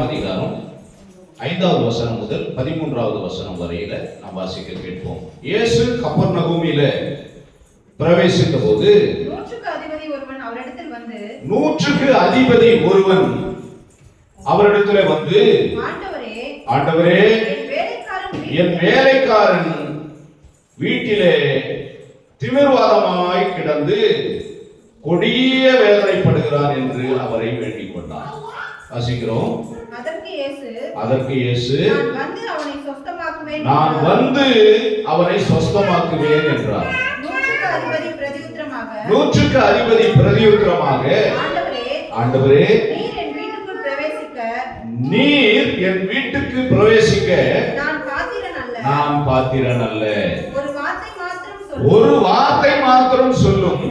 ஏழாம் அதிகாரம் ஐந்தாவது வசனம் முதல் பதிமூன்றாவது வசனம் வரையில நாம் வாசிக்க கேட்போம். இயேசு கப்பர் நகூமியில பிரவேசித்த போது நூற்றுக்கு அதிபதி ஒருவன் அவரிடத்தில் வந்து ஆண்டவரே என் வேலைக்காரன் என் வீட்டில் வேலைக்காரன் வீட்டிலே திமிர்வாதமாய் கிடந்து கொடிய வேதனைப்படுகிறான் என்று அவரை வேண்டிக் கொண்டார் வாசிக்கிறோம். அதற்கு இயேசு நான் வந்து அவனை சொஸ்தமாக்குவேன் என்றார். நூற்றுக்கு அதிபதி பிரதியுத்தரமாக ஆண்டவரே நீர் என் வீட்டுக்கு பிரவேசிக்க நான் பாத்திரன் அல்ல. ஒரு வார்த்தை மாத்திரம் சொல்லும்.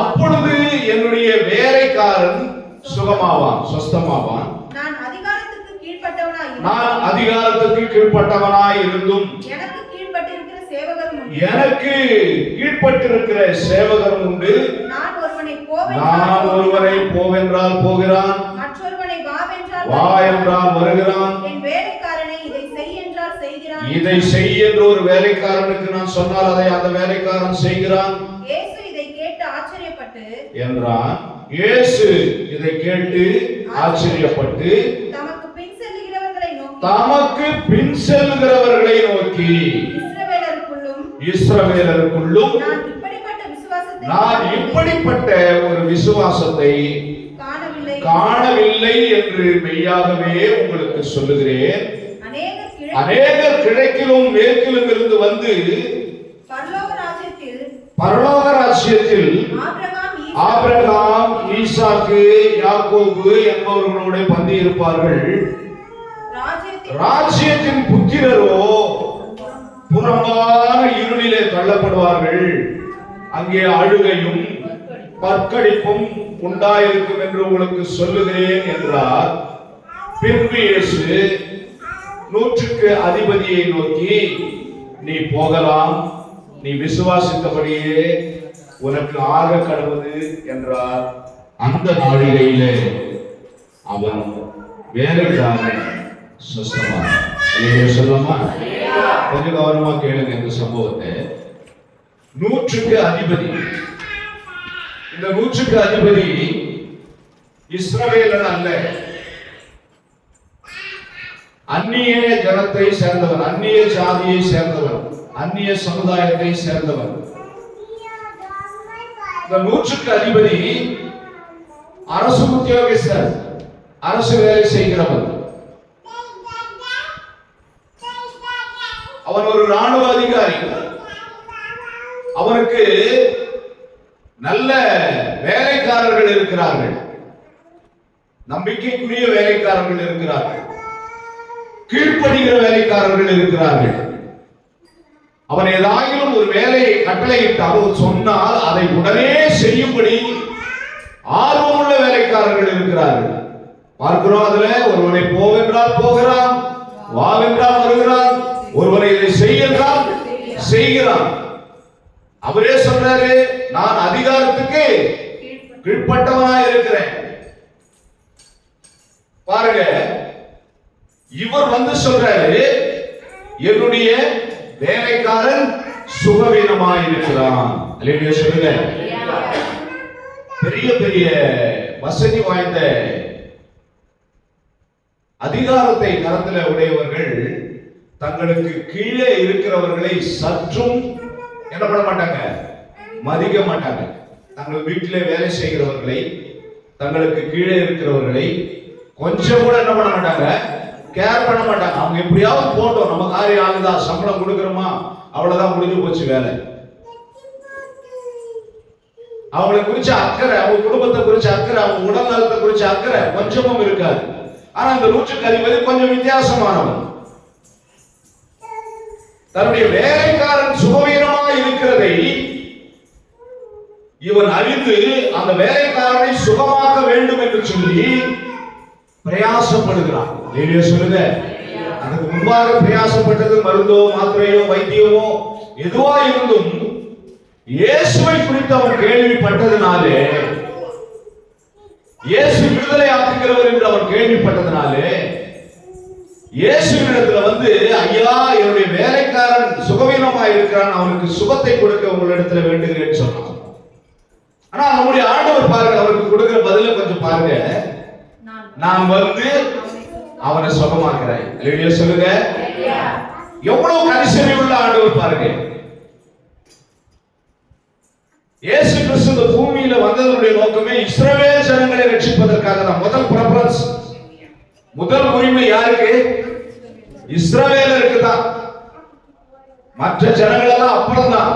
அப்பொழுது என்னுடைய வேலைக்காரன் சுகமாவான் சொஸ்தமாவான். நான் அதிகாரத்துக்கு கீழ்ப்பட்டவனாய் நான் அதிகாரத்துக்கு கீழ்ப்பட்டவனாய் இருந்தும் எனக்கு கீழ்ப்பட்டிருக்கிற சேவகரும் உண்டு. எனக்கு கீழ்ப்பட்டிருக்கிற சேவகரும் உண்டு. நான் ஒருவனை நான் ஒருவரை போவென்றால் போகிறான். மற்றொருவனை வாவென்றால் வா என்றால் வருகிறான். என் வேலைக்காரனை இதை செய் என்றால் செய்கிறான். இதை செய் என்று ஒரு வேலைக்காரனுக்கு நான் சொன்னால் அதை அந்த வேலைக்காரன் செய்கிறான். இயேசு இதை கேட்டு ஆச்சரியப்பட்டு என்றான். இயேசு இதை கேட்டு ஆச்சரியப்பட்டு தமக்கு பின் செல்கிறவர்களை நோக்கி. இஸ்ரவேலருக்குள்ளும் நான் இப்படிப்பட்ட ஒரு விசுவாசத்தை காணவில்லை. என்று மெய்யாகவே உங்களுக்கு சொல்லுகிறேன். அநேகர் கிழ அநேகர் கிழக்கிலும் மேற்கிலும் இருந்து வந்து பரலோக ராஜ்யத்தில் ஆபிரகாம் ஈசாக்கு, யாக்கோபு என்பவர்களோட பந்தி இருப்பார்கள் ராஜ்யத்தின் புத்திரரோ புறம்பான இருளிலே தள்ளப்படுவார்கள். அங்கே அழுகையும் பற்கடிப்பும் உண்டாயிருக்கும் என்று உங்களுக்கு சொல்லுகிறேன் என்றார். பின்பு இயேசு நூற்றுக்கு அதிபதியை நோக்கி நீ போகலாம். நீ விசுவாசித்தபடியே உனக்கு ஆக கடவுது என்றார். அந்த நாழிகையிலே அவன் வேலைக்காரன் சுஸ்தமான சொல்லமா கொஞ்சம் கவனமா கேளுங்க இந்த சம்பவத்தை. நூற்றுக்கு அதிபதி. இந்த நூற்றுக்கு அதிபதி இஸ்ரவேலன் அல்ல. அந்நிய ஜனத்தை சேர்ந்தவன் அந்நிய ஜாதியை சேர்ந்தவன் அந்நிய சமுதாயத்தை சேர்ந்தவன் இந்த நூற்றுக்கு அதிபதி அரசு உத்தியோகஸ்தர் அரசு வேலை செய்கிறவர். அவன் ஒரு ராணுவ அதிகாரி. அவனுக்கு நல்ல வேலைக்காரர்கள் இருக்கிறார்கள். நம்பிக்கைக்குரிய வேலைக்காரர்கள் இருக்கிறார்கள். கீழ்ப்படுகிற வேலைக்காரர்கள் இருக்கிறார்கள். அவன் ஏதாயிலும் ஒரு வேலையை கட்டளையிட்டால் சொன்னால் அதை உடனே செய்யும்படி ஆர்வமுள்ள வேலைக்காரர்கள் இருக்கிறார்கள். பார்க்கிறோம் அதுல ஒருவனை போவென்றால் போகிறான் வாவென்றால் வருகிறான் ஒருவனை இதை செய் செய்கிறான். அவரே சொன்னாரு நான் அதிகாரத்துக்கு கீழ்ப்பட்டவனாய் இருக்கிறேன். பாருங்க இவர் வந்து சொல்றாரு என்னுடைய வேலைக்காரன் சுகவீனமாய் இருக்கிறான். சொல்லுங்க. பெரிய பெரிய வசதி வாய்ந்த அதிகாரத்தை கரத்துல உடையவர்கள் தங்களுக்கு கீழே இருக்கிறவர்களை சற்றும் என்ன பண்ண மாட்டாங்க? மதிக்க மாட்டாங்க. தங்கள் வீட்டிலே வேலை செய்கிறவர்களை தங்களுக்கு கீழே இருக்கிறவர்களை கொஞ்சம் கூட என்ன பண்ண மாட்டாங்க? கேர் பண்ண மாட்டாங்க. அவங்க எப்படியாவது போட்டோம். நம்ம காரியம் ஆகுதா சம்பளம் கொடுக்குறோமா அவ்வளவுதான் முடிஞ்சு போச்சு வேலை. அவங்களை குறிச்ச அக்கறை அவங்க குடும்பத்தை குறிச்ச அக்கறை அவங்க உடல் நலத்தை குறிச்ச அக்கறை கொஞ்சமும் இருக்காது. ஆனா அந்த நூற்றுக்கு அதிபதி கொஞ்சம் வித்தியாசமானவன். தன்னுடைய வேலைக்காரன் சுகவீனமா இருக்கிறதை இவன் அறிந்து அந்த வேலைக்காரனை சுகமாக்க வேண்டும் என்று சொல்லி பிரயாசப்படுகிறான். இல்லையா சொல்லுங்க. அதுக்கு முன்பாக பிரயாசப்பட்டது மருந்தோ மாத்திரையோ வைத்தியமோ எதுவா இருந்தும் இயேசுவை குறித்து அவன் கேள்விப்பட்டதினாலே இயேசு விடுதலை ஆக்குகிறவர் என்று அவர் கேள்விப்பட்டதுனாலே இயேசுவினிடத்துல வந்து ஐயா என்னுடைய வேலைக்காரன் சுகவீனமா இருக்கிறான் அவனுக்கு சுகத்தை கொடுக்க உங்களிடத்துல வேண்டுகிறேன்னு சொன்னான். ஆனா நம்முடைய ஆண்டவர் பாருங்க அவருக்கு கொடுக்கிற பதில கொஞ்சம் பாருங்க. நான் வந்து அவனை சுகமாக்குறேன் இல்லையா சொல்லுங்க. எவ்வளவு கரிசனை உள்ள ஆண்டவர் பாருங்க. இயேசு கிறிஸ்து இந்த பூமியில வந்ததனுடைய நோக்கமே இஸ்ரவேல் ஜனங்களை ரட்சிப்பதற்காக தான். முதல் பிரபலன்ஸ் முதல் உரிமை யாருக்கு? இஸ்ரவேலருக்கு தான். மற்ற ஜனங்கள் எல்லாம் அப்புறம் தான்.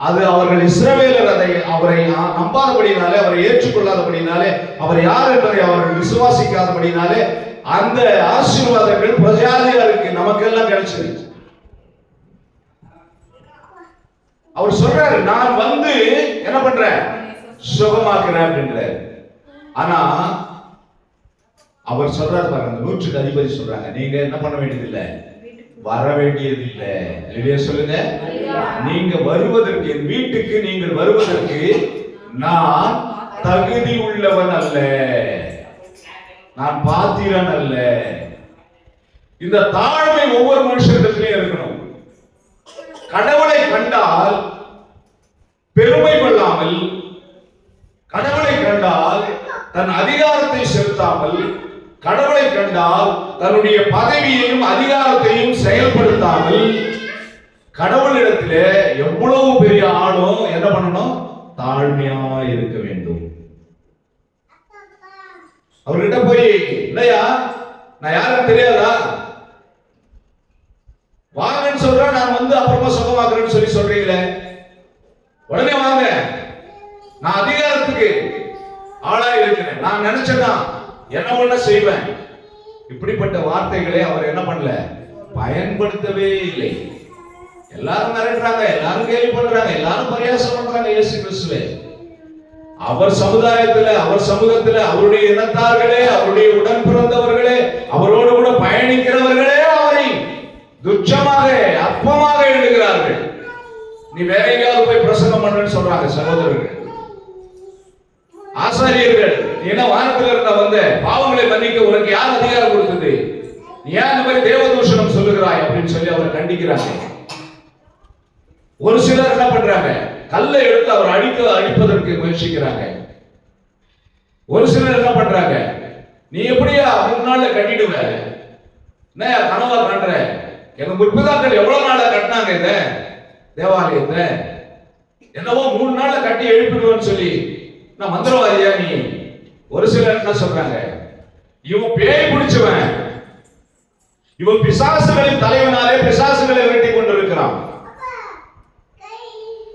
அது அவர்கள் இஸ்ரவேலர் அதை அவரை நம்பாதபடினாலே அவரை ஏற்றுக்கொள்ளாதபடினாலே அவர் யார் என்பதை அவர்கள் விசுவாசிக்காதபடினாலே அந்த ஆசீர்வாதங்கள் பிரஜாதியாருக்கு நமக்கெல்லாம் கிடைச்சது. அவர் சொல்றாரு நான் வந்து என்ன பண்றேன்? சுகமாக்குறேன் அப்படின்றாரு. ஆனா அவர் சொல்றாரு பாருங்க அந்த நூற்றுக்கு அதிபதி சொல்றாங்க நீங்க என்ன பண்ண வேண்டியது வர வேண்டியது இல்லை இல்லையா சொல்லுங்க. நீங்க வருவதற்கு என் வீட்டுக்கு நீங்கள் வருவதற்கு நான் தகுதி உள்ளவன் அல்ல. நான் பாத்திரன் அல்ல. இந்த தாழ்மை ஒவ்வொரு மனுஷனிடத்திலையும் இருக்கணும். கடவுளை கண்டால் பெருமை கொள்ளாமல் கடவுளை கண்டால் தன் அதிகாரத்தை செலுத்தாமல் கடவுளை கண்டால் தன்னுடைய பதவியையும் அதிகாரத்தையும் செயல்படுத்தாமல் கடவுளிடத்திலே எவ்வளவு பெரிய ஆளும் என்ன பண்ணணும்? தாழ்மையா இருக்க வேண்டும். அவர்கிட்ட போய் இல்லையா? நான் யாருன்னு தெரியாதா? வாங்கன்னு சொல்றேன் நான் வந்து அப்புறமா சுகமாக்குறேன்னு சொல்லி சொல்றீங்களே. உடனே வாங்க. நான் அதிகாரத்துக்கு ஆளா இருக்கிறேன். நான் நினைச்சேன்னா என்ன பண்ண செய்வேன்? இப்படிப்பட்ட வார்த்தைகளை அவர் என்ன பண்ணல? பயன்படுத்தவே இல்லை. எல்லாரும் மிரட்டுறாங்க எல்லாரும் கேள்வி பண்றாங்க எல்லாரும் பரியாசம் பண்றாங்க இயேசு கிறிஸ்துவே. அவர் சமுதாயத்துல அவர் சமூகத்துல அவருடைய இனத்தார்களே அவருடைய உடன் பிறந்தவர்களே அவரோடு கூட பயணிக்கிறவர்களே அவரை துச்சமாக அற்பமாக எழுதுகிறார்கள். நீ வேற எங்கேயாவது போய் பிரசங்கம் பண்ணுன்னு சொல்றாங்க சகோதரர்கள். ஆசாரியர்கள் என்ன வானத்துல இருந்த வந்த? பாவங்களை மன்னிக்க உனக்கு யார் அதிகாரம் கொடுத்தது? நீ ஏன் இந்த மாதிரி தேவதூஷணம் சொல்லுகிறாய் அப்படின்னு சொல்லி அவர் கண்டிக்கிறாங்க. ஒரு சிலர் என்ன பண்றாங்க? கல்லை எடுத்து அவர் அடிக்க அடிப்பதற்கு முயற்சிக்கிறாங்க. ஒரு சிலர் என்ன பண்றாங்க? நீ எப்படியா மூணு நாள்ல கட்டிடுவ? என்ன கனவா காண்ற? எங்க முற்பிதாக்கள் எவ்வளவு நாள கட்டினாங்க இத? தேவாலயத்தை என்னவோ மூணு நாள்ல கட்டி எழுப்பிடுவேன்னு சொல்லி. நான் மந்திரவாதியா நீ? ஒரு சிலர் என்ன சொல்றாங்க? இவன் பேய் பிடிச்சவன். இவன் பிசாசுகளின் தலைவனாலே பிசாசுகளை வெட்டி கொண்டிருக்கிறான்.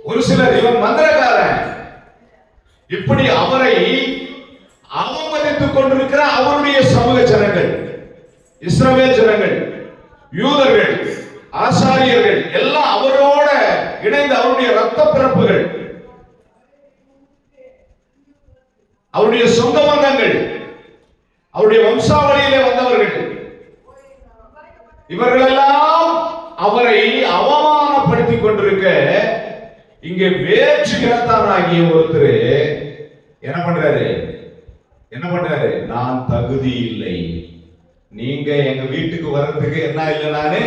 ஒரு சிலர் இவன் மந்திரக்காரன். இப்படி அவரை அவமதித்துக் கொண்டிருக்கிற அவருடைய சமூக ஜனங்கள் இஸ்ரவேல் ஜனங்கள் யூதர்கள் ஆசாரியர்கள் எல்லாம் அவரோட இணைந்து அவருடைய ரத்த பிறப்புகள் அவருடைய சொந்த பந்தங்கள் அவருடைய வம்சாவளியிலே வந்தவர்கள் இவர்களெல்லாம் அவரை அவமானப்படுத்திக் கொண்டிருக்க இங்கே வேற்று இனத்தானாகிய ஒருத்தர் என்ன பண்றாரு? என்ன பண்றாரு? நான் தகுதி இல்லை. நீங்க எங்க வீட்டுக்கு வர்றதுக்கு என்ன இல்லை நானு?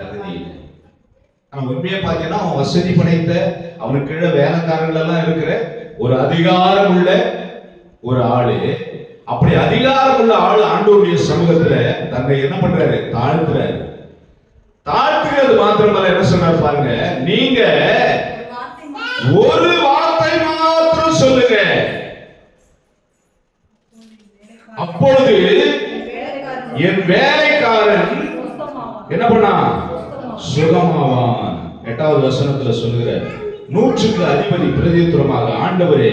தகுதி இல்லை. உண்மையை பார்த்தீங்கன்னா அவன் வசதி படைத்த அவனுக்கு கீழே வேலைக்காரங்கள் எல்லாம் இருக்கிற ஒரு அதிகாரம் உள்ள ஒரு ஆளு. அப்படி அதிகாரம் உள்ள ஆளு ஆண்டோருடைய சமூகத்துல தன்னை என்ன பண்றாரு? தாழ்த்துறாரு. தாழ்த்துகிறது மாத்திரமல்ல என்ன சொன்னார் பாருங்க? நீங்க ஒரு வார்த்தை மாத்திரம் சொல்லுங்க. அப்பொழுது என் வேலைக்காரன் என்ன பண்ணா? சுகமாவான். எட்டாவது வசனத்துல சொல்லுகிற நூற்றுக்கு அதிபதி பிரதித்துவமாக ஆண்டவரே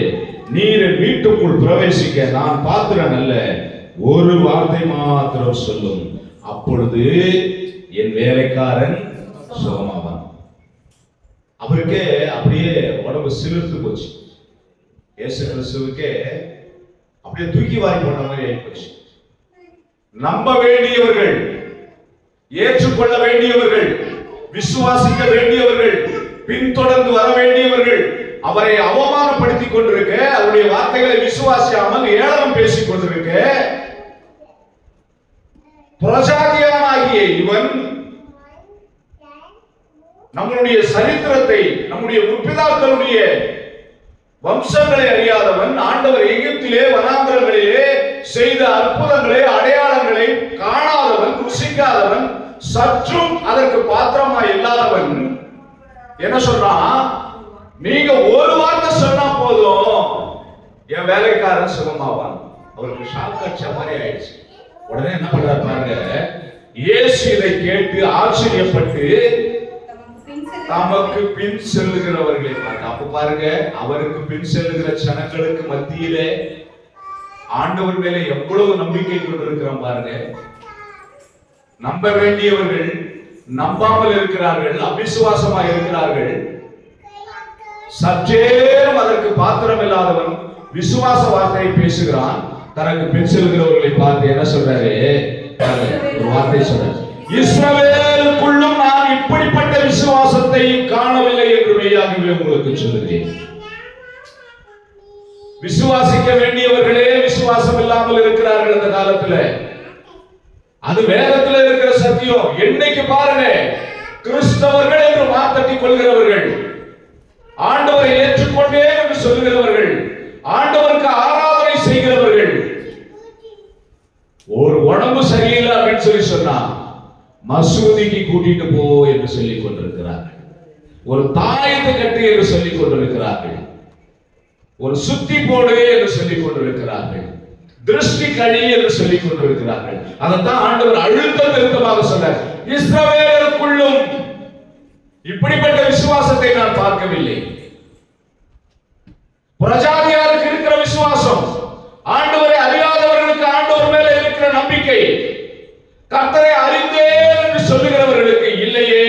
நீர் வீட்டுக்குள் பிரவேசிக்க நான் பாத்திரன் அல்ல. ஒரு வார்த்தை மாத்திரம் சொல்லும். அப்பொழுது என் வேலைக்காரன் சுகமாவான். அவருக்கே அப்படியே உடம்பு சிலிர்த்து போச்சு. இயேசு கிறிஸ்துவுக்கே அப்படியே தூக்கி வாரி போன மாதிரி ஆகி போச்சு. நம்ப வேண்டியவர்கள் ஏற்றுக்கொள்ள வேண்டியவர்கள் விசுவாசிக்க வேண்டியவர்கள் பின்தொடர்ந்து வர வேண்டியவர்கள் அவரை அவமானப்படுத்திக் கொண்டிருக்க அவருடைய வார்த்தைகளை விசுவாசியாமல் ஏளனம் பேசிக் கொண்டிருக்க பிரஜாதியானாகிய இவன் நம்முடைய சரித்திரத்தை நம்முடைய முற்பிதாக்களுடைய வம்சங்களை அறியாதவன் ஆண்டவர் எகிப்திலே வனாந்திரங்களிலே செய்த அற்புதங்களை அடையாளங்களை காணாதவன் ருசிக்காதவன் சற்றும் அதற்கு பாத்திரமா இல்லாதவன். என்ன சொல்றான்? நீங்க ஒரு வார்த்தை சொன்னா போதும் என் வேலைக்காரன் சுகமாவான் அவருக்கு ஷாக் அடிச்ச மாதிரி ஆயிடுச்சு. உடனே என்ன பண்றாரு பாருங்க இயேசு இதை கேட்டு ஆச்சரியப்பட்டு தமக்கு பின் செல்லுகிறவர்களை பார்க்க. அப்ப பாருங்க அவருக்கு பின் செல்லுகிற ஜனங்களுக்கு மத்தியிலே ஆண்டவர் மேல எவ்வளவு நம்பிக்கை கொண்டிருக்கிறோம் பாருங்க. நம்ப வேண்டியவர்கள் நம்பாமல் இருக்கிறார்கள் அவிசுவாசமா இருக்கிறார்கள். சற்றேனும் அதற்கு பாத்திரம் இல்லாதவன் விசுவாச வார்த்தையை பேசுகிறான். தனக்கு பின் செல்கிறவர்களை பார்த்து என்ன சொல்றாரு? ஒரு வார்த்தை சொல்றாரு. இஸ்ரவேலுக்குள்ளும் நான் இப்படிப்பட்ட விசுவாசத்தை காணவில்லை என்று மெய்யாகவே உங்களுக்கு சொல்லுகிறேன். விசுவாசிக்க வேண்டியவர்களே விசுவாசம் இல்லாமல் இருக்கிறார்கள் அந்த காலத்துல. அது வேதத்துல இருக்கிற சத்தியம். என்னைக்கு பாருங்க கிறிஸ்தவர்கள் என்று மாத்தட்டி கொள்கிறவர்கள் ஆண்டவரை ஏற்றுக்கொண்டே என்று சொல்கிறவர்கள் ஆண்டவருக்கு ஆராதனை செய்கிறவர்கள் ஒரு உடம்பு சரியில்லை அப்படின்னு சொல்லி சொன்னா மசூதிக்கு கூட்டிட்டு போ என்று சொல்லிக் கொண்டிருக்கிறார்கள். ஒரு தாயத்தை கட்டு என்று சொல்லிக் கொண்டிருக்கிறார்கள். ஒரு சுத்தி போடு என்று சொல்லிக் கொண்டிருக்கிறார்கள். திருஷ்டி கழி என்று சொல்லிக் கொண்டிருக்கிறார்கள். அதைத்தான் ஆண்டவர் அழுத்த திருத்தமாக சொன்னார். இஸ்ரவேலருக்குள்ளும் இப்படிப்பட்ட விசுவாசத்தை நான் பார்க்கவில்லை. பிரஜாதியாருக்கு இருக்கிற விசுவாசம் ஆண்டவரை அறியாதவர்களுக்கு ஆண்டவர் மேல இருக்கிற நம்பிக்கை கர்த்தரை அறிந்தே சொல்லுகிறவர்களுக்கு இல்லையே.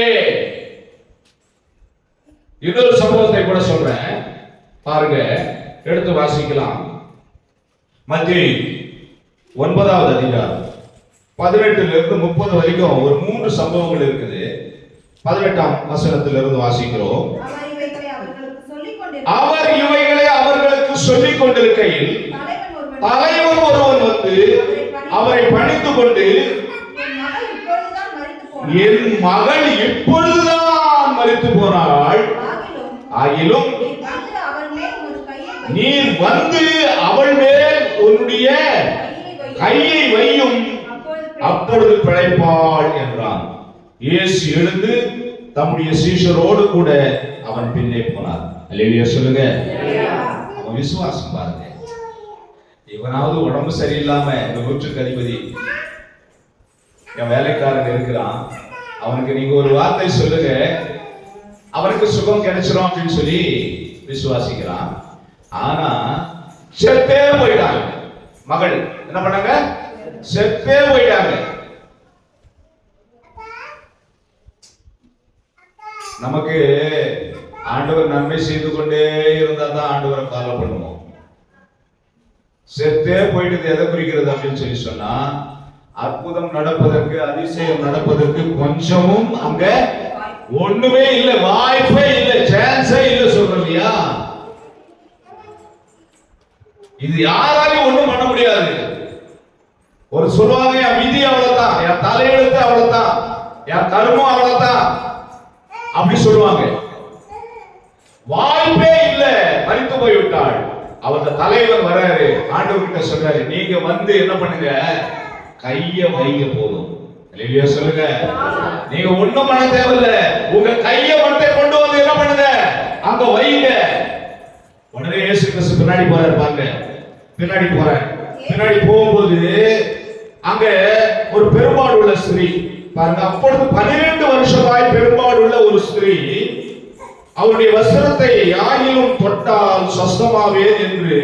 இன்னொரு சம்பவத்தை கூட சொல்றேன். பாருங்க எடுத்து வாசிக்கலாம். மத்திய ஒன்பதாவது அதிகாரம். பதினெட்டுல இருந்து முப்பது வரைக்கும் ஒரு மூன்று சம்பவங்கள் இருக்குது. பதினெட்டாம் வசனத்திலிருந்து வாசிக்கிறோம். அவர் இவைகளை அவர்களுக்கு சொல்லிக் கொண்டிருக்கையில் தலைவன் ஒருவன் வந்து அவரை பணித்து கொண்டு என் மகள் இப்பொழுதுதான் மறித்து போனாள் ஆகிலும் நீர் வந்து அவள் மேல் உன்னுடைய கையை வையும். அப்பொழுது பிழைப்பாள் என்றான். இயேசு எழுந்து தம்முடைய சீஷரோடு கூட அவன் பின்னே போனார் அல்லேலூயா சொல்லுங்க. அவன் விசுவாசம் பாருங்க. இவனாவது உடம்பு சரியில்லாம இந்த நூற்றுக்கு அதிபதி என் வேலைக்காரன் இருக்கிறான். அவனுக்கு நீங்க ஒரு வார்த்தை சொல்லுங்க. அவனுக்கு சுகம் கிடைச்சிரும் அப்படின்னு சொல்லி விசுவாசிக்கிறான். ஆனா செத்தே போயிட்டாங்க. மகள் என்ன பண்ணாங்க? செத்தே போயிட்டாங்க. நமக்கு ஆண்டவர் நன்மை செய்து கொண்டே இருந்தா தான் ஆண்டவரை ஃபாலோ பண்ணுவோம் செத்தே போயிட்டு எதை குறிக்கிறது அப்படின்னு சொல்லி சொன்னா அற்புதம் நடப்பதற்கு அதிசயம் நடப்பதற்கு கொஞ்சமும் அங்க ஒண்ணுமே இல்ல வாய்ப்பே இல்ல சான்ஸே இல்ல சொல்றோம் இல்லையா? இது யாராலையும் ஒண்ணும் பண்ண முடியாது. ஒரு சொல்லுவாங்க என் விதி அவ்வளவுதான் என் தலையெழுத்து அவ்வளவுதான் என் கருமம் அவ்வளவுதான் அப்படி சொல்லுவாங்க. வாய்ப்பே இல்ல மறித்து போய் விட்டாள் அவங்க தலைவர் வராரு ஆண்டவர்கிட்ட சொல்றாரு நீங்க வந்து என்ன பண்ணுங்க? கைய வைங்க போதும். சொல்லுங்க. நீங்க ஒண்ணும் பண்ண தேவையில்ல. உங்க கைய மட்டும் கொண்டு வந்து என்ன பண்ணுங்க? அங்க வைங்க. உடனே இயேசு கிறிஸ்து பின்னாடி போறாரு பாருங்க. பின்னாடி போறேன் பின்னாடி போகும்போது அங்க ஒரு பெருமாள் உள்ள ஸ்திரீ. பாருங்க அப்பொழுது பன்னிரண்டு வருஷமாய் பெரும்பாடு உள்ள ஒரு ஸ்திரீ அவருடைய வஸ்திரத்தை யாரிலும் தொட்டால் சொஸ்தமாவே என்று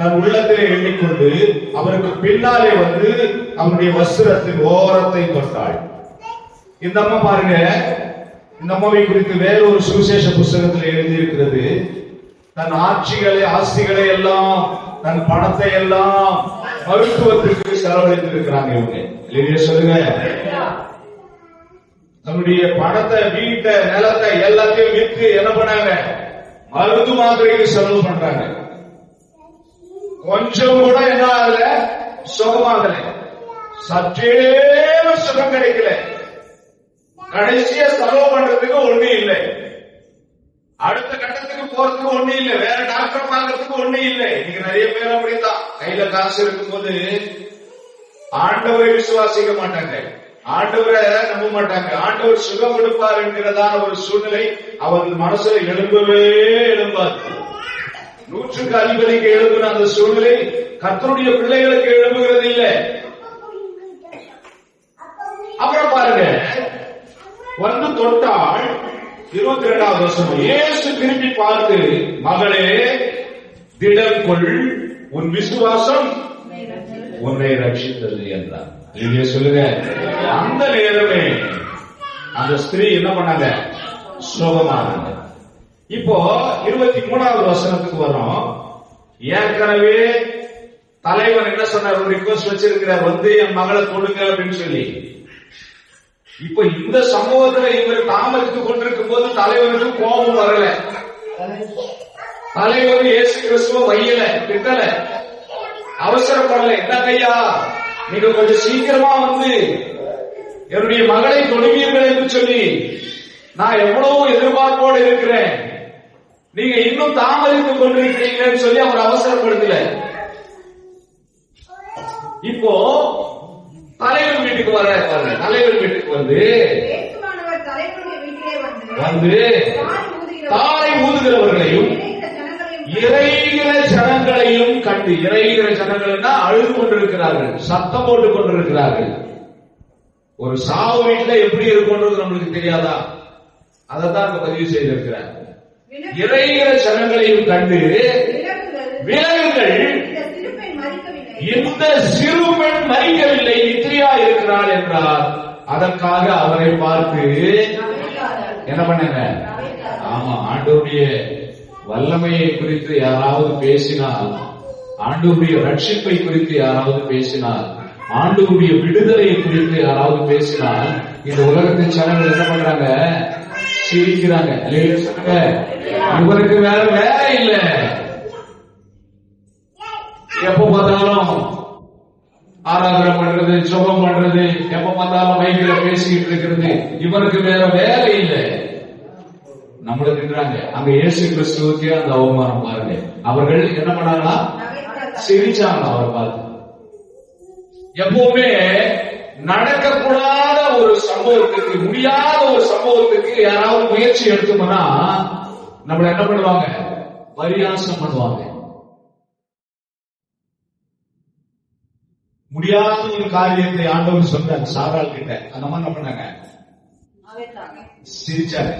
தன் உள்ளத்திலே எண்ணிக்கொண்டு அவருக்கு பின்னாலே வந்து அவருடைய வஸ்திரத்தின் ஓரத்தை தொட்டாள். இந்த அம்மா பாருங்க இந்த அம்மாவை குறித்து வேறொரு சுவிசேஷ புஸ்தகத்தில் எழுதியிருக்கிறது. தன் ஆட்சிகளை ஆஸ்திகளை எல்லாம் தன் பணத்தை எல்லாம் மருத்துவத்திற்கு செலவழித்திருக்கிறாங்க இவங்க. இல்லையா சொல்லுங்க. தன்னுடைய பணத்தை வீட்டை நிலத்தை எல்லாத்தையும் விற்று என்ன பண்ணாங்க? மருந்து மாத்திரைக்கு செலவு பண்றாங்க. கொஞ்சம் கூட என்ன ஆகல சுகமாகல. சற்றே சுகம் கிடைக்கல. கடைசியா செலவு பண்றதுக்கு ஒண்ணு இல்லை. அடுத்த கட்டத்துக்கு போறதுக்கு ஒண்ணு இல்லை. வேற டாக்டர் பார்க்கறதுக்கு ஒண்ணு இல்லை. இன்னைக்கு நிறைய பேர் அப்படித்தான். கையில காசு இருக்கும்போது ஆண்டவரை விசுவாசிக்க மாட்டாங்க. ஆண்டவரை நம்ப மாட்டாங்க. ஆண்டவர் சுகம் கொடுப்பார் என்கிறதான ஒரு சூழ்நிலை அவர்கள் மனசுல எழும்பவே எழும்பாது. நூற்றுக்கு அதிபதிக்கு எழும்புன அந்த சூழ்நிலை கத்தருடைய பிள்ளைகளுக்கு எழும்புகிறது இல்லை. அப்புறம் பாருங்க. வந்து தொட்டால் இருபத்தி இரண்டாவது வருஷம் ஏசு திரும்பி பார்த்து மகளே திடம் கொள் உன் விசுவாசம் உன்னை ரட்சித்தது என்றார். இங்கே சொல்லுங்க. அந்த நேரமே அந்த ஸ்திரீ என்ன பண்ணாங்க? சுகமானாங்க. இப்போ இருபத்தி மூணாவது வசனத்துக்கு வரோம். ஏற்கனவே தலைவர் என்ன சொன்னார்? ஒரு ரிக்வஸ்ட் வச்சிருக்கிறார். வந்து என் மகளை கொடுங்க அப்படின்னு சொல்லி. இப்ப இந்த சமூகத்துல இவர் தாமதித்துக் கொண்டிருக்கும் போது தலைவருக்கு கோபம் வரல. தலைவர் இயேசு கிறிஸ்துவ வையல திட்டல. அவசரப்படல. என்ன ஐயா? நீங்க கொஞ்சம் சீக்கிரமா வந்து என்னுடைய மகளை தொடுவீர்கள் என்று சொல்லி நான் எவ்வளவு எதிர்பார்ப்போடு இருக்கிறேன். நீங்க இன்னும் தாமதித்துக் கொண்டிருக்கிறீங்கன்னு சொல்லி அவர் அவசரப்படுத்தல. இப்போ தலைவர் வீட்டுக்கு வர பாருங்க தலைவர் வீட்டுக்கு வந்து வந்து தாய் ஊதுகிறவர்களையும் இறைகிற ஜனங்களையும் கண்டு இறைகிற ஜனங்கள்னா அழுது கொண்டிருக்கிறார்கள் சத்தம் போட்டுக் கொண்டிருக்கிறார்கள். ஒரு சாவு வீட்டுல எப்படி இருக்கும்ன்றது நம்மளுக்கு தெரியாதா? அதைத்தான் அங்க பதிவு செய்திருக்கிறார். இறைகிற ஜனங்களையும் கண்டு விலங்குகள் இந்த மறிக்கவில்லை சிறு பெண் மறிக்கவில்லை நித்திரியா இருக்கிறாள் என்றார். அதற்காக அவரை பார்த்து என்ன பண்ண ஆமா ஆண்டவருடைய வல்லமையை குறித்து யாராவது பேசினால் ஆண்டவருடைய ரட்சிப்பை குறித்து யாராவது பேசினால் ஆண்டவருடைய விடுதலை குறித்து யாராவது பேசினால் இந்த உலகத்தின் ஜனங்கள் என்ன பண்றாங்க? சிரிக்கிறாங்க. இவருக்கு வேற வேலை இல்ல. எப்ப பார்த்தாலும் ஆராதனை பண்றது சுகம் பண்றது எப்ப பார்த்தாலும் மைக்கில பேசிக்கிட்டு இருக்கிறது. இவருக்கு வேற வேலை இல்லை. நம்மள திட்டுறாங்க. அங்க இயேசு கிறிஸ்துவுக்கு அந்த அவமானம் பாருங்க. அவர்கள் என்ன பண்ணாங்களா? சிரிச்சாங்க அவரை பார்த்து? எப்பவுமே நடக்கக்கூடாத ஒரு சம்பவத்துக்கு முடியாத ஒரு சம்பவத்துக்கு யாராவது முயற்சி எடுத்தோம்னா நம்மள என்ன பண்ணுவாங்க? பரியாசம் பண்ணுவாங்க. முடியாத ஒரு காரியத்தை ஆண்டவர் சொன்னார் சாராள் கிட்ட. அந்த மாதிரி என்ன பண்ணாங்க. சிரிச்சாங்க.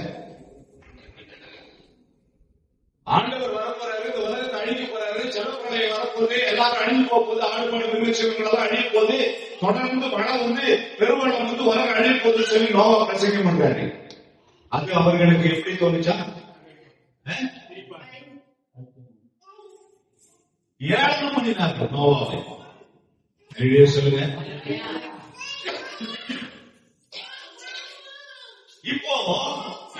ஆண்டவர் வர போறாரு இந்த உலகத்தை அழிக்க போறாரு ஜனப்படைய வரப்போகுது எல்லாரும் அழிஞ்சு போகுது ஆடு மணி விரும்பிச்சவங்களெல்லாம் அழிய போது தொடர்ந்து மழை வந்து பெருவெள்ளம் வந்து உலகம் அழிய போது சொல்லி நோவா பிரசங்கம் பண்றாரு. அது அவர்களுக்கு எப்படி தோணுச்சா? ஏழு மணி நேரம் நோவாவை. சொல்லுங்க. இப்போ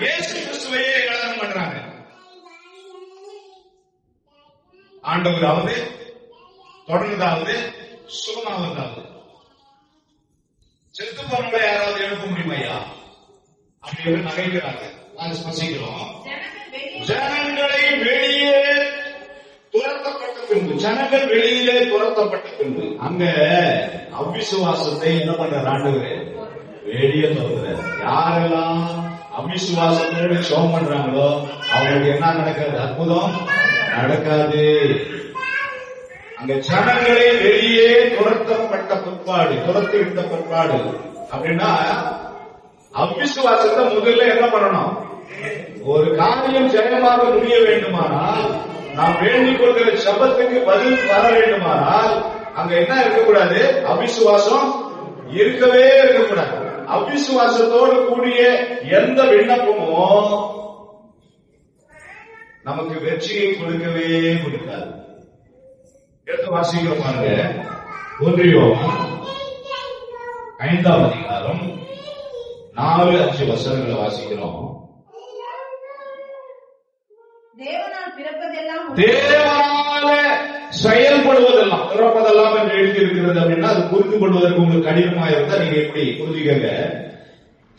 இயேசு கிறிஸ்துவையே ஏளனம் பண்றாங்க. ஆண்டவராவது தொடர்ந்ததாவது சுகமாவதாவது செத்து போனவங்களை யாராவது எழுப்ப முடியுமையா அப்படின்னு நகைக்கிறாங்க. நாங்க ஸ்பசிக்கிறோம் ஜனங்கள் ஜனங்களை வெளியே துரத்தப்பட்ட பின்பு ஜனங்கள் வெளியிலே துரத்தப்பட்ட பின்பு அங்க அவிசுவாசத்தை என்ன பண்ற ஆண்டவர்? வெளியே துரத்துறாரு. யாரெல்லாம் அவிசுவாசத்தோடு சோம் பண்றாங்களோ அவங்களுக்கு என்ன நடக்கிறது? அற்புதம் நடக்காது. அந்த ஜனங்களை வெளியே துரத்தப்பட்ட பிற்பாடு துரத்தி விட்ட பிற்பாடு. அப்படின்னா அவிசுவாசத்தை முதல்ல என்ன பண்ணணும்? ஒரு காரியம் ஜெயமாக முடிய வேண்டுமானால் நாம் வேண்டிக் கொள்கிற சபத்துக்கு பதில் வர வேண்டுமானால் அங்க என்ன இருக்கக்கூடாது? அவிசுவாசம் இருக்கவே இருக்கக்கூடாது. அவிசுவாசத்தோடு கூடிய எந்த விண்ணப்பமும் நமக்கு வெற்றியை கொடுக்கவே கொடுக்காது. எடுத்து வாசிக்கிறோம் பாருங்க. ஒன்றியோ ஐந்தாம் அதிகாரம் நாலு அஞ்சு வசனங்களை வாசிக்கிறோம். தேவன் தேவனால செயல்படுவதெல்லாம் பிறப்பதெல்லாம் என்று எழுதி இருக்கிறது அப்படின்னா அது புரிந்து கொள்வதற்கு உங்களுக்கு கடினமா இருந்தா நீங்க எப்படி புரிஞ்சுக்கங்க.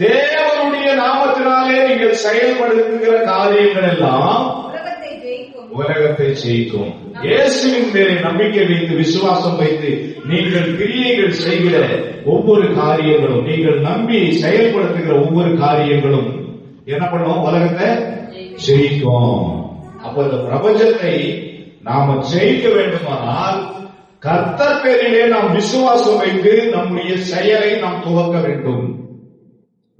தேவனுடைய நாமத்தினாலே நீங்கள் செயல்படுத்துகிற காரியங்கள் எல்லாம் உலகத்தை ஜெயிக்கும். இயேசுவின் மேலே நம்பிக்கை வைத்து விசுவாசம் வைத்து நீங்கள் கிரியைகள் செய்கிற ஒவ்வொரு காரியங்களும் நீங்கள் நம்பி செயல்படுத்துகிற ஒவ்வொரு காரியங்களும் என்ன பண்ணும்? உலகத்தை ஜெயிக்கும். அப்ப இந்த பிரபஞ்சத்தை நாம ஜெயிக்க வேண்டுமானால் கர்த்தர் பேரிலே நாம் விசுவாசம் வைத்து நம்முடைய செயலை நாம் துவக்க வேண்டும்.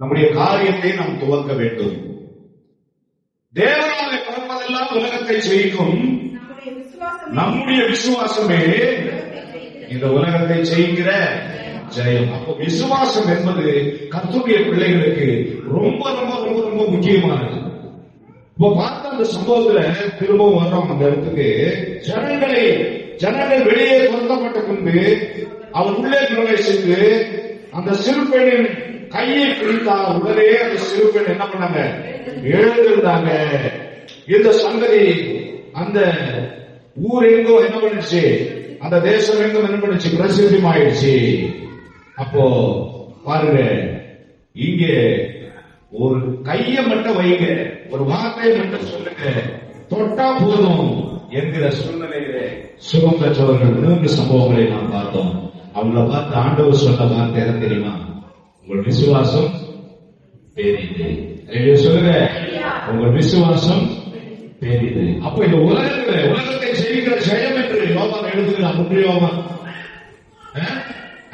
நம்முடைய காரியத்தை நாம் துவக்க வேண்டும். தேவ பிறப்பதெல்லாம் உலகத்தை ஜெயிக்கும். நம்முடைய விசுவாசமே இந்த உலகத்தை ஜெயிக்கிற ஜெயம். அப்போ விசுவாசம் என்பது கத்துடைய பிள்ளைகளுக்கு ரொம்ப ரொம்ப ரொம்ப ரொம்ப முக்கியமானது. இப்போ பார்த்த அந்த சம்பவத்துல திரும்பவும் வர்றோம் அந்த இடத்துக்கு. ஜனங்களை ஜனங்கள் வெளியே துரத்தப்பட்ட பின்பு அவர் உள்ளே பிரவேசித்து அந்த சிறு பெண்ணின் கையை பிடித்தார். உடனே அந்த சிறு பெண் என்ன பண்ணாங்க? எழுந்திருந்தாங்க. இந்த சங்கதி அந்த ஊர் எங்கும் என்ன பண்ணுச்சு? அந்த தேசம் எங்கும் என்ன பண்ணுச்சு? பிரசித்தமாயிடுச்சு. அப்போ பாருங்க இங்க ஒரு கைய மட்டும் வைங்க. ஒரு வார்த்தையை மட்டும் சொல்லுங்க. தொட்டா போதும் என்கிற சூழ்நிலையில சுகம் பெற்றவர்கள் மூன்று சம்பவங்களை நாம் பார்த்தோம். அவங்கள பார்த்து ஆண்டவர் சொன்ன வார்த்தை என்ன தெரியுமா? உங்கள் விசுவாசம் ஐயோ சொல்லுங்க. உங்கள் விசுவாசம் பெரிது அப்ப இந்த உலகத்துல உலகத்தை செய்கிற ஜெயம் என்று யோகான் எழுதுகிறார் முற்றியோமா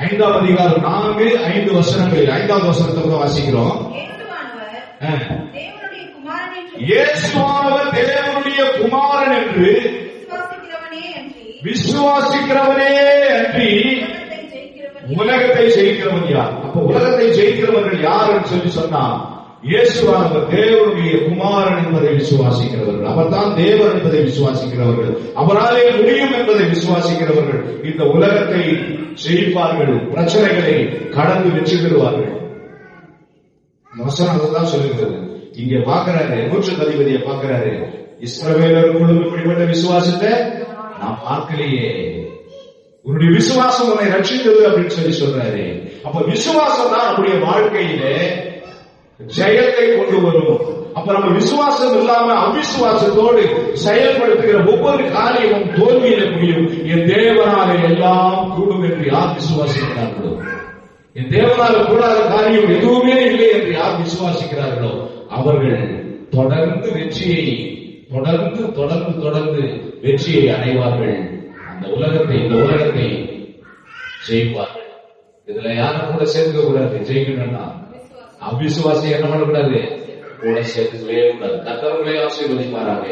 ஐந்தாம் அதிகாரம் நான்கு ஐந்து வசனங்கள் ஐந்தாவது வசனத்தை கூட வாசிக்கிறோம் இயேசுவானவர் தேவனுடைய குமாரன் என்று இயேசுவானவர் தேவனுடைய குமாரன் என்று விசுவாசிக்கிறவனே அன்றி உலகத்தை ஜெயிக்கிறவன் யார் அப்ப உலகத்தை ஜெயிக்கிறவர்கள் யார் என்று சொல்லி சொன்னா இயேசுவானவர் தேவனுடைய குமாரன் என்பதை விசுவாசிக்கிறவர்கள் அவர்தான் தேவன் என்பதை விசுவாசிக்கிறவர்கள் அவராலே முடியும் என்பதை விசுவாசிக்கிறவர்கள் இந்த உலகத்தை ஜெயிப்பார்கள் பிரச்சனைகளை கடந்து வெற்றி பெறுவார்கள். இந்த வசனம் அதுதான் சொல்லுகிறது. இங்க பாக்குறாரு நூற்று அதிபதியை பாக்குறாரு இஸ்ரவேலருக்குள்ளும் இப்படிப்பட்ட விசுவாசத்தை நான் பார்க்கலையே. உன்னுடைய விசுவாசம் உன்னை ரட்சித்தது அப்படின்னு சொல்லி சொல்றாரு. அப்ப விசுவாசம் தான் நம்முடைய வாழ்க்கையிலே ஜெயத்தை கொண்டு வரும். அப்ப நம்ம விசுவாசம் இல்லாம அவிசுவாசத்தோடு செயல்படுத்துகிற ஒவ்வொரு காரியமும் தோல்வியில முடியும். என் தேவனால எல்லாம் கூடும் என்று யார் விசுவாசிக்கிறார்களோ? என் தேவனால கூடாத காரியம் எதுவுமே இல்லை என்று யார் விசுவாசிக்கிறார்களோ? அவர்கள் தொடர்ந்து வெற்றியை தொடர்ந்து தொடர்ந்து தொடர்ந்து வெற்றியை அடைவார்கள். அந்த உலகத்தை இந்த உலகத்தை ஜெயிப்பார்கள். இதுல யாரும் கூட சேர்க்க கூடாது. ஜெயிக்கணும்னா அவிசுவாசி என்ன பண்ணக்கூடாது கூட சேர்த்துக்கவே கூடாது கத்தவர்களே ஆசீர்வதிப்பாராக